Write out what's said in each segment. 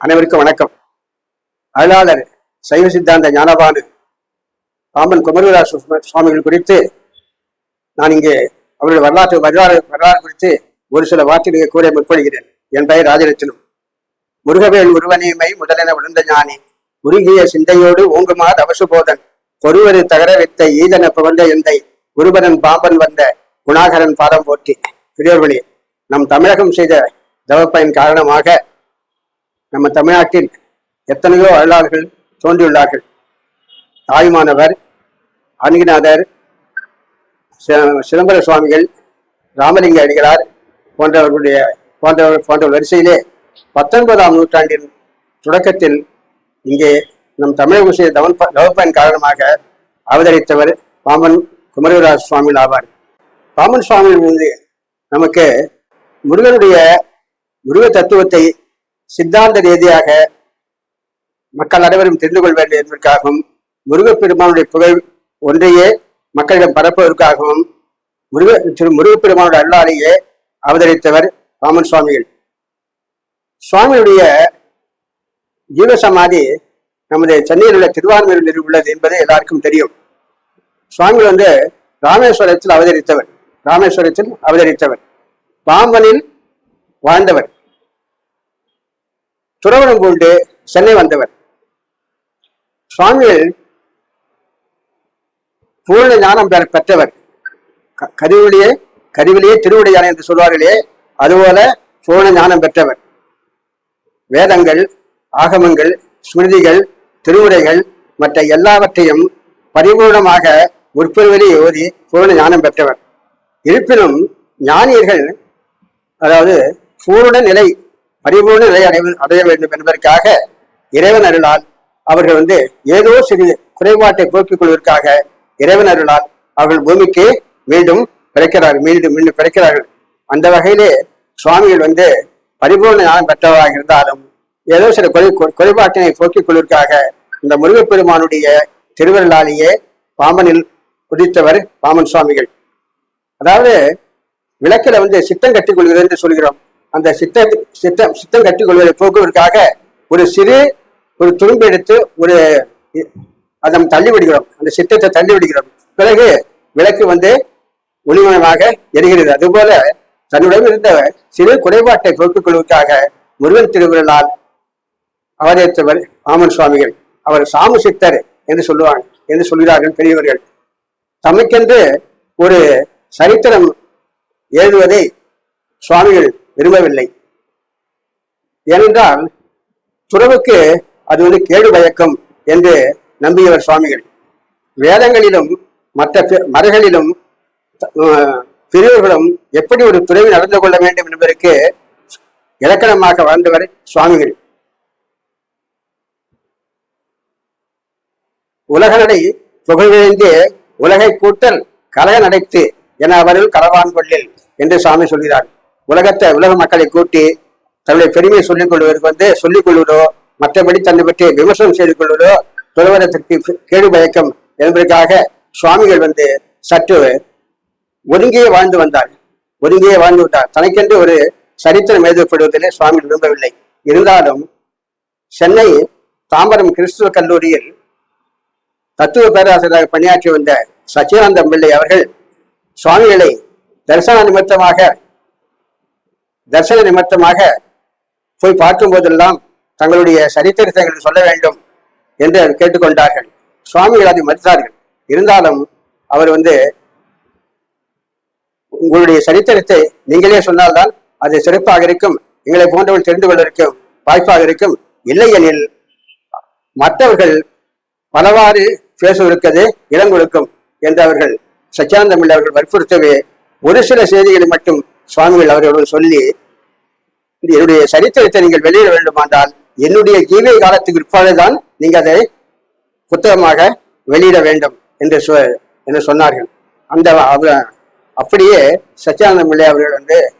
அனைவருக்கும் வணக்கம். அருளாளர் சைவ சித்தாந்த ஞானபானு பாம்பன் குமரவிலாஸ் சுவாமிகள் குறித்து நான் இங்கே அவருடைய வரலாற்று வரலாறு வரலாறு குறித்து ஒரு சில வார்த்தைகளை கூற முற்படுகிறேன். என் பெயர் ராஜரத்தினம் முருகவேல் உருவனையுமை முதலென விழுந்த ஞானி. உருகிய சிந்தையோடு ஓங்குமா தவசு போதன் பொறுவரு தகர வித்த ஈதன புகழ்ந்த எந்தை. குருபரன் பாம்பன் வந்த குணாகரன் பாதம் போற்றி. பெரியோர்களே நம் தமிழகம் செய்த தவப்பயன் காரணமாக நம்ம தமிழ்நாட்டில் எத்தனையோ வரலாறுகள் தோன்றியுள்ளார்கள். தாய்மானவர் அன்கிநாதர் சிதம்பர சுவாமிகள் ராமலிங்க அடிகளார் போன்றவர்களுடைய போன்றவர் போன்ற வரிசையிலே பத்தொன்பதாம் நூற்றாண்டின் தொடக்கத்தில் இங்கே நம் தமிழக செய்த தவன் தவப்பயன் காரணமாக அவதரித்தவர் பாமன் குமரவிலாஸ் சுவாமிகள் ஆவார். பாமன் சுவாமிகள் வந்து நமக்கு முருகனுடைய முருக தத்துவத்தை சித்தாந்த ரீதியாக மக்கள் அனைவரும் தெரிந்து கொள்ள வேண்டும் என்பதற்காகவும் முருகப்பெருமானுடைய புகழ் ஒன்றையே மக்களிடம் பரப்புவதற்காகவும் முருக திரு முருகப்பெருமானுடைய அருளாலேயே அவதரித்தவர் ராமன் சுவாமிகள். சுவாமியுடைய ஜீவசமாதி நமது சென்னையில் உள்ள திருவான்மையில் உள்ளது என்பது எல்லாருக்கும் தெரியும். சுவாமிகள் வந்து ராமேஸ்வரத்தில் அவதரித்தவர் ராமேஸ்வரத்தில் அவதரித்தவர். பாம்பனில் வாழ்ந்தவர். துறவரம் கொண்டு சென்னை வந்தவர். சுவாமிகள் பூர்ண ஞானம் பெற பெற்றவர். க- கருவிலேயே திருவுடை ஞானம் என்று சொல்வார்களே அதுபோல பூர்ண ஞானம் பெற்றவர். வேதங்கள் ஆகமங்கள் ஸ்மிருதிகள் திருவுரைகள் மற்ற எல்லாவற்றையும் பரிபூர்ணமாக உட்பெருவெளி ஓதி பூர்ண ஞானம் பெற்றவர். இருப்பினும் ஞானியர்கள் அதாவது பூரண நிலை பரிபூர்ண நிலை அடைய அடைய வேண்டும் என்பதற்காக இறைவன் அருளால் அவர்கள் வந்து ஏதோ சிறு குறைபாட்டை போக்கிக் கொள்வதற்காக இறைவன் அருளால் அவர்கள் பூமிக்கு மீண்டும் பிறக்கிறார்கள் மீண்டும் மீண்டும் பிறக்கிறார்கள் அந்த வகையிலே சுவாமிகள் வந்து பரிபூர்ண ஞானம் பெற்றவராக இருந்தாலும் ஏதோ சில குறை குறை- குறைபாட்டினை போக்கிக் கொள்வதற்காக இந்த முருகப்பெருமானுடைய திருவருளாலேயே பாம்பனில் உதித்தவர் பாமன் சுவாமிகள். அதாவது விளக்கில வந்து சித்தம் கட்டிக் கொள்கிறது என்று சொல்கிறோம். அந்த சித்த சித்தம் சித்தம் கட்டிக் கொள்வதை போக்குவதற்காக ஒரு சிறு ஒரு துரும்பு எடுத்து ஒரு அதை தள்ளி விடுகிறோம். அந்த சித்தத்தை தள்ளி விடுகிறோம். பிறகு விளக்கு வந்து ஒளிமயமாக எரிகிறது. அதுபோல தன்னுடன் இருந்த சிறு குறைபாட்டை போக்கிக் கொள்வதற்காக முருகன் திருவிழால் அவதரித்தவர் ஆமன் சுவாமிகள். அவர் சாமு சித்தர் என்று சொல்லுவாங்க என்று சொல்கிறார்கள் பெரியவர்கள் தமக்கென்று ஒரு சரித்திரம் எழுதுவதை சுவாமிகள் விரும்பவில்லை. ஏனென்றால் துறவுக்கு அது வந்து கேடு பயக்கம் என்று நம்பியவர் சுவாமிகள். வேதங்களிலும் மற்ற பி- மறைகளிலும் பெரியவர்களும் எப்படி ஒரு துறவி நடந்து கொள்ள வேண்டும் என்பதற்கு இலக்கணமாக வாழ்ந்தவர் சுவாமிகள். உலக நடை புகழ்ந்து உலகை கூட்டல் கலக நடைத்து என அவரில் களவான் கொள்ளில் என்று சுவாமி சொல்கிறார். உலகத்தை உலக மக்களை கூட்டி தன்னுடைய பெருமையை சொல்லிக் கொள்வதற்கு வந்து சொல்லிக் கொள்வதோ மற்றபடி தன்னை பற்றி விமர்சனம் செய்து கொள்வதோ துறவரத்திற்கு கேடு பயக்கம் என்பதற்காக சுவாமிகள் வந்து சற்று ஒருங்கியே வாழ்ந்து வந்தார். ஒருங்கியே வாழ்ந்து வந்தார். தனக்கென்று ஒரு சரித்திரம் எழுதப்படுவதிலே சுவாமி விரும்பவில்லை. இருந்தாலும் சென்னை தாம்பரம் கிறிஸ்துவ கல்லூரியில் தத்துவ பேராசிரியராக பணியாற்றி வந்த சச்சிதானந்தம் பிள்ளை அவர்கள் சுவாமிகளை தரிசன நிமித்தமாக தரிசன நிமித்தமாக போய் பார்க்கும் போதெல்லாம் தங்களுடைய சரித்திரத்தை சொல்ல வேண்டும் என்று கேட்டுக்கொண்டார்கள். சுவாமிகள் அதை மறுத்தார்கள். இருந்தாலும் அவர் வந்து உங்களுடைய சரித்திரத்தை நீங்களே சொன்னால்தான் அது சிறப்பாக இருக்கும் எங்களை போன்றவர்கள் தெரிந்து கொள்வதற்கும் வாய்ப்பாக இருக்கும். இல்லையெனில் மற்றவர்கள் பலவாறு பேசுவதற்கது இடம் கொடுக்கும் என்று அவர்கள் சச்சியானந்தமிழ் அவர்கள் வற்புறுத்தவே ஒரு சில செய்திகளை மட்டும் சுவாமிகள் அவர்களுடன் சொல்லி என்னுடைய சரித்திரத்தை நீங்கள் வெளியிட வேண்டுமானால் என்னுடைய ஜீவிய காலத்துக்கு பிற்பாடுதான் நீங்க அதை புத்தகமாக வெளியிட வேண்டும் என்று சொ என்று சொன்னார்கள். அந்த அவ- அப்படியே சச்சியானந்த பிள்ளை அவர்கள் வந்து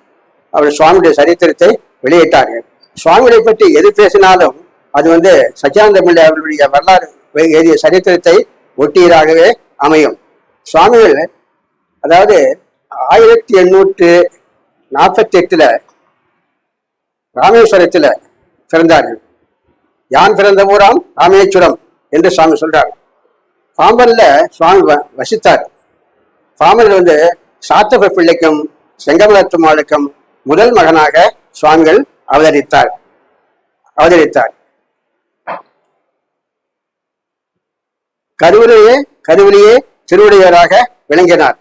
அவர் சுவாமியுடைய சரித்திரத்தை வெளியிட்டார்கள். சுவாமிகளை பற்றி எது பேசினாலும் அது வந்து சச்சியானந்த பிள்ளை அவர்களுடைய வரலாறு எழுதிய சரித்திரத்தை ஒட்டியதாகவே அமையும். சுவாமிகள் அதாவது ஆயிரத்தி எண்ணூற்று நாற்பத்தி எட்டுல ராமேஸ்வரத்துல பிறந்தார்கள். யான் பிறந்த ஊராம்? ராமேஸ்வரம் என்று சுவாமி சொல்றார். பாம்பன்ல சுவாமி வசித்தார். பாம்பன் வந்து சாத்தப பிள்ளைக்கும் செங்கமலத்துமாளுக்கும் முதல் மகனாக சுவாமிகள் அவதரித்தார். அவதரித்தார். கருவிலேயே கருவிலேயே திருவுடையவராக விளங்கினார்.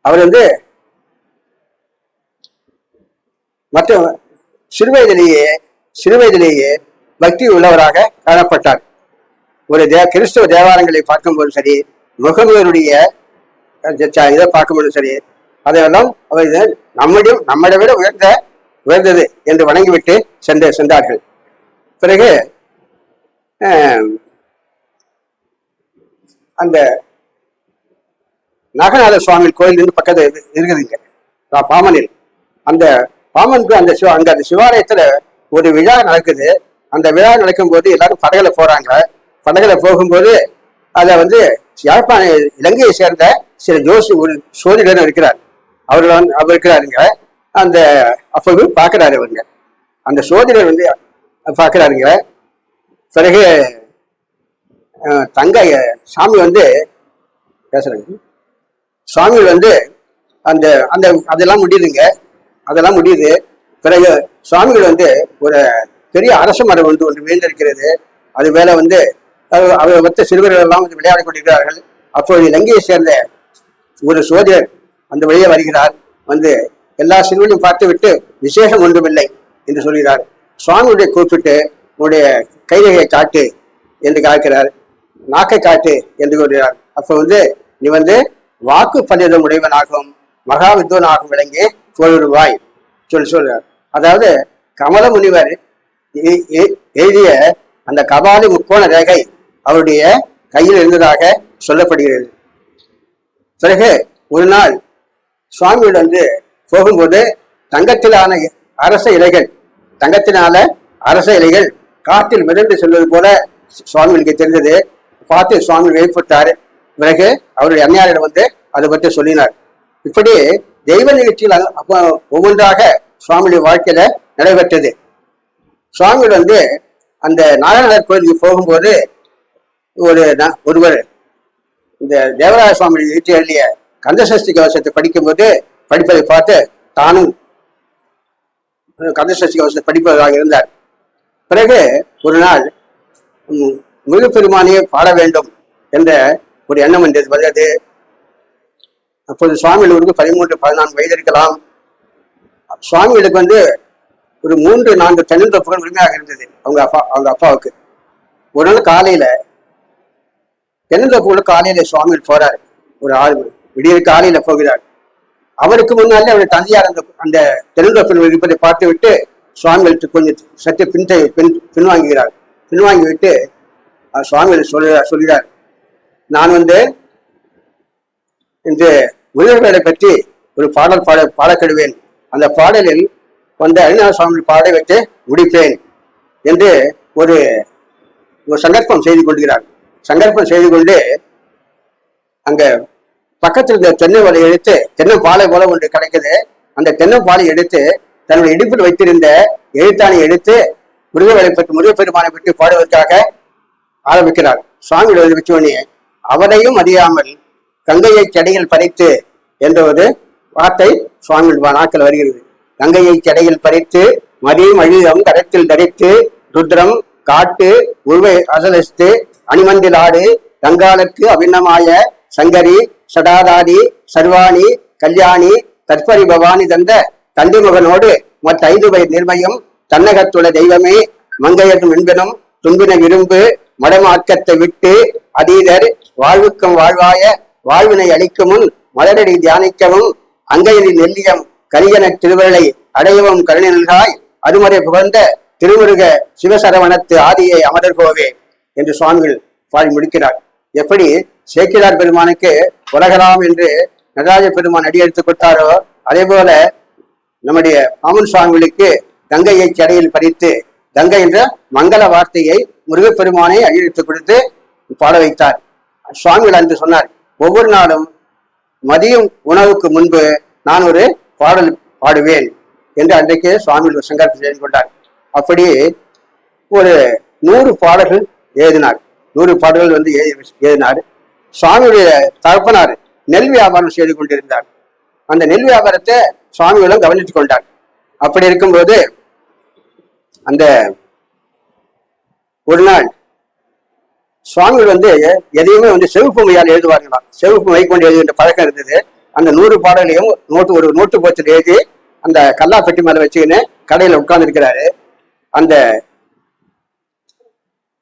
அவர் வந்து மற்றும் சிறுவயதிலேயே சிறுவயதிலேயே பக்தி உள்ளவராக காணப்பட்டார். ஒரு தே கிறிஸ்துவ தேவாலயங்களை பார்க்கும்போது சரி முகமையருடைய இதை பார்க்கும்போது சரி அதையெல்லாம் அவர் இது நம்மிடம் நம்மளை விட உயர்ந்த உயர்ந்தது என்று வணங்கிவிட்டு சென்று சென்றார்கள். பிறகு ஆஹ், அந்த நாகநாத சுவாமி கோயில் இருந்து பக்கத்தில் இருக்குதுங்க பாமனில் அந்த பாமனுக்கு அந்த சிவ அந்த சிவாலயத்துல ஒரு விழா நடக்குது. அந்த விழா நடக்கும் போது எல்லாரும் படகுல போறாங்க. படகுல போகும்போது அதை வந்து யாழ்ப்பாண இலங்கையை சேர்ந்த சில ஜோசி ஒரு சோதிடர் இருக்கிறார். அவர் வந்து அவர் இருக்கிறாருங்க. அந்த அப்போ பார்க்குறாரு அவருங்க அந்த சோதிடர் வந்து பார்க்குறாருங்க. பிறகு தங்க சாமி வந்து பேசுறாங்க சுவாமி வந்து அந்த அந்த அதெல்லாம் முடியுதுங்க. அதெல்லாம் முடியுது. பிறகு சுவாமிகள் வந்து ஒரு பெரிய அரச மரம் வந்து ஒன்று வீழ்ந்திருக்கிறது அது வேலை வந்து அவர் அவரை மற்ற சிறுவர்கள் எல்லாம் வந்து விளையாடி கொண்டிருக்கிறார்கள். அப்போது இலங்கையை சேர்ந்த ஒரு சோதியர் அந்த வழியே வருகிறார். வந்து எல்லா சிறுவனையும் பார்த்து விட்டு விசேஷம் ஒன்றுமில்லை என்று சொல்கிறார். சுவாமியுடைய கூப்பிட்டு உன்னுடைய கைரகையை காட்டு என்று காக்கிறார். நாக்கை காட்டு என்று கூறுகிறார். அப்போ வந்து நீ வந்து வாக்கு பண்டிதம் உடையவனாகவும் மகா வித்வனாகவும் விளங்கி. கொள்வாய் சொல்லி சொல்றார் அதாவது கமல முனிவர் எ- எ- எழுதிய அந்த கபாலி முக்கோண ரேகை அவருடைய கையில் இருந்ததாக சொல்லப்படுகிறது. பிறகு ஒரு நாள் சுவாமியோட வந்து போகும்போது தங்கத்திலான அரச இலைகள் தங்கத்தினால அரச இலைகள் காற்றில் மிதந்து செல்வது போல சுவாமிகளுக்கு தெரிந்தது. பார்த்து சுவாமி வெளிப்பட்டார் பிறகு அவருடைய அந்நியாரிடம் வந்து அதை பற்றி சொல்லினார். இப்படி தெய்வ நிகழ்ச்சியில் அப்போ ஒவ்வொன்றாக சுவாமியுடைய வாழ்க்கையில நடைபெற்றது. சுவாமிகள் வந்து அந்த நாராயணர் கோயிலுக்கு போகும்போது ஒரு ஒருவர் இந்த தேவராய சுவாமி இயற்றி எழுதிய கந்தசஷ்டி கவசத்தை படிக்கும்போது படிப்பதை பார்த்து தானும் கந்தசஷ்டி கவசத்தை படிப்பதாக இருந்தார். பிறகு ஒரு நாள் முழு முருகப்பெருமானையே பாட வேண்டும் என்ற ஒரு எண்ணம் என்றது வந்தது. அப்போது சுவாமிகளுக்கு பதிமூன்று பதினான்கு வயது இருக்கலாம். சுவாமிகளுக்கு வந்து ஒரு மூன்று நான்கு தென்னந்தோப்புகள் உரிமையாக இருந்தது அவங்க அப்பா அவங்க அப்பாவுக்கு. ஒரு நாள் காலையில தென்னந்தோப்புக்குள்ள காலையில சுவாமிகள் போறாரு. ஒரு ஆறு மணி விடிய காலையில போகிறார். அவருக்கு முன்னாலே அவருடைய தந்தையார் அந்த அந்த தென்னந்தோப்பில் இருப்பதை பார்த்து விட்டு சுவாமிகளுக்கு கொஞ்சம் சற்று பின்தை பின் பின்வாங்குகிறார். பின்வாங்கி விட்டு சுவாமிகள் சொல்கிறார் சொல்கிறார். நான் வந்து என்று முனிவர்களை பற்றி ஒரு பாடல் பாட பாடக்கிடுவேன். அந்த பாடலில் வந்த அரிநாத சுவாமி பாட வைத்து முடிப்பேன் என்று ஒரு ஒரு சங்கல்பம் செய்து கொள்கிறார். சங்கல்பம் செய்து கொண்டு அங்க பக்கத்தில் இருந்த தென்னை வலை எடுத்து தென்னம்பாலை போல ஒன்று கிடைக்குது. அந்த தென்னை பாலை எடுத்து தன்னுடைய இடுப்பில் வைத்திருந்த எழுத்தாணி எடுத்து முருகவரை பற்றி முருகப்பெருமானை பற்றி பாடுவதற்காக ஆரம்பிக்கிறார். சுவாமியோட வச்சோடனே அவரையும் அறியாமல் கங்கையை செடையில் பறித்து என்ற ஒரு வார்த்தை சுவாமி நாட்கள் வருகிறது. கங்கையை செடையில் பறித்து மதியம் அழிதம் கரத்தில் தரித்து ருத்ரம் காட்டு உருவை அசலஸ்து அணிமந்திலாடு கங்காளுக்கு அபிநமாய சங்கரி சடாதாரி சர்வாணி கல்யாணி தற்பரி பவானி தந்த தந்தி மகனோடு மற்ற ஐந்து வயது நிர்மயம் தன்னகத்துள்ள தெய்வமே மங்கையரும் என்பனும் தும்பின விரும்பு மடமாக்கத்தை விட்டு அதீதர் வாழ்வுக்கும் வாழ்வாய வாழ்வினை அளிக்குமுன் மலரடி தியானிக்கவும் அங்கையரின் நெல்லியம் கரியன திருவருளை அடையவும் கருணை நல்காய் அருமறை புகழ்ந்த திருமுருக சிவசரவணத்து ஆதியை அமரர்கோவே என்று சுவாமிகள் பாடி முடிக்கிறார். எப்படி சேக்கிழார் பெருமானுக்கு உலகலாம் என்று நடராஜ பெருமான் அடியெடுத்து கொடுத்தாரோ அதே போல நம்முடைய மாமன் சுவாமிகளுக்கு கங்கையை சடையில் பறித்து கங்கை என்ற மங்கள வார்த்தையை முருகப்பெருமானை அடியெடுத்து கொடுத்து பாட வைத்தார். சுவாமிகள் அன்று சொன்னார் ஒவ்வொரு நாளும் மதியம் உணவுக்கு முன்பு நான் ஒரு பாடல் பாடுவேன் என்று அன்றைக்கு சுவாமி சங்கல்பம் செய்து கொண்டார். அப்படி ஒரு நூறு பாடல்கள் எழுதினார். நூறு பாடல்கள் வந்து எழுதி எழுதினார். சுவாமியுடைய தகப்பனார் நெல் வியாபாரம் செய்து கொண்டிருந்தார். அந்த நெல் வியாபாரத்தை சுவாமிகளும் கவனித்துக் கொண்டார். அப்படி இருக்கும்போது அந்த ஒரு நாள் சுவாமிகள் வந்து எதையுமே வந்து செவப்பு மையால் எழுதுவார்களாம் செவப்பு மை கொண்டு எழுதுகின்ற பழக்கம் இருந்தது. அந்த நூறு பாடலையும் நோட்டு ஒரு நோட்டு போத்தில் எழுதி அந்த கல்லா பெட்டி மேலே வச்சுக்கின்னு கடையில் உட்கார்ந்துருக்கிறாரு. அந்த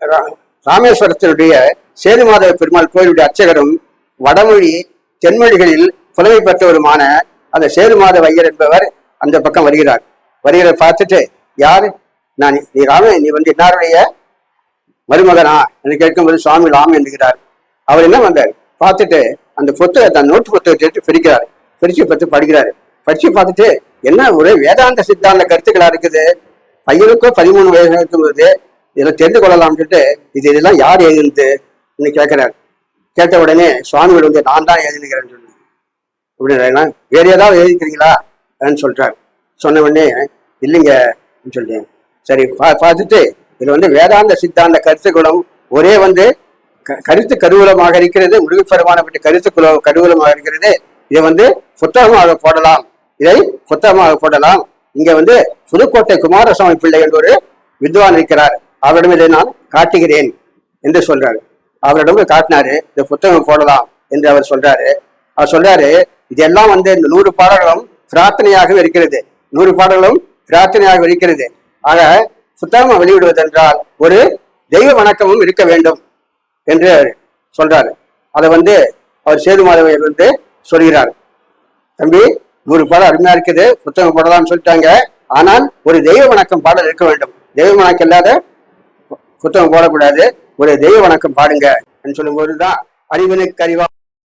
ரா- ராமேஸ்வரத்தினுடைய சேதுமாதவ பெருமாள் கோயிலுடைய அர்ச்சகரும் வடமொழி தென்மொழிகளில் புலமை பெற்றவருமான அந்த சேதுமாதவ ஐயர் என்பவர் அந்த பக்கம் வருகிறார். வருகிறத பார்த்துட்டு யார்? நான் நீ ராம நீ வந்து இன்னாருடைய மருமகனா என்று கேட்கும்போது சுவாமி ராம் என்கிறார். அவர் என்ன வந்தார்? பார்த்துட்டு அந்த புத்தகத்தை அந்த நோட்டு புத்தகத்தை எடுத்து பிரிக்கிறார். பிரிச்சு பார்த்து படிக்கிறாரு. படிச்சு பார்த்துட்டு என்ன ஒரு வேதாந்த சித்தாந்த கருத்துக்களா இருக்குது? பையனுக்கும் பதிமூணு வயசு இருக்கும்போது இதில் தெரிந்து கொள்ளலாம்னு சொல்லிட்டு இது இதெல்லாம் யார் எழுதுனது? கேட்கிறார். கேட்ட உடனே சுவாமிகள் வந்து நான் தான் எழுதினுக்கிறேன்னு சொன்னேன் அப்படின்னா வேற ஏதாவது எழுதிக்கிறீங்களா? அப்படின்னு சொல்றாரு. சொன்ன உடனே இல்லைங்க சொல்லிட்டேன் சரி பா பார்த்துட்டு இது வந்து வேதாந்த சித்தாந்த கருத்துக்களும் ஒரே வந்து க- கருத்து கருவூலமாக இருக்கிறது முருகப்பெருமான பற்றி கருத்து கருவூலமாக இருக்கிறது. இதை வந்து புத்தகமாக போடலாம். இதை புத்தகமாக போடலாம். இங்க வந்து புதுக்கோட்டை குமாரசுவாமி பிள்ளை என்று ஒரு வித்வான் இருக்கிறார். அவரிடம் இதை நான் காட்டுகிறேன் என்று சொல்றாரு. அவரிடம் காட்டினாரு இந்த புத்தகம் போடலாம் என்று அவர் சொல்றாரு. அவர் சொல்றாரு இதெல்லாம் வந்து இந்த நூறு பாடல்களும் பிரார்த்தனையாகவும் இருக்கிறது. நூறு பாடல்களும் பிரார்த்தனையாக இருக்கிறது. ஆக புத்தகம் வெளியிடுவதென்றால் ஒரு தெய்வ வணக்கமும் இருக்க வேண்டும் என்று சொல்றாரு. அதை வந்து அவர் சேது மாதவையர் வந்து சொல்கிறார். தம்பி ஒரு பாடல் அருமையா இருக்குது புத்தகம் போடலாம்னு சொல்லிட்டாங்க. ஆனால் ஒரு தெய்வ வணக்கம் பாடல் இருக்க வேண்டும். தெய்வ வணக்கம் இல்லாத புத்தகம் போடக்கூடாது. ஒரு தெய்வ வணக்கம் பாடுங்க. சொல்லும்போது தான் அறிவனுக்கு அறிவா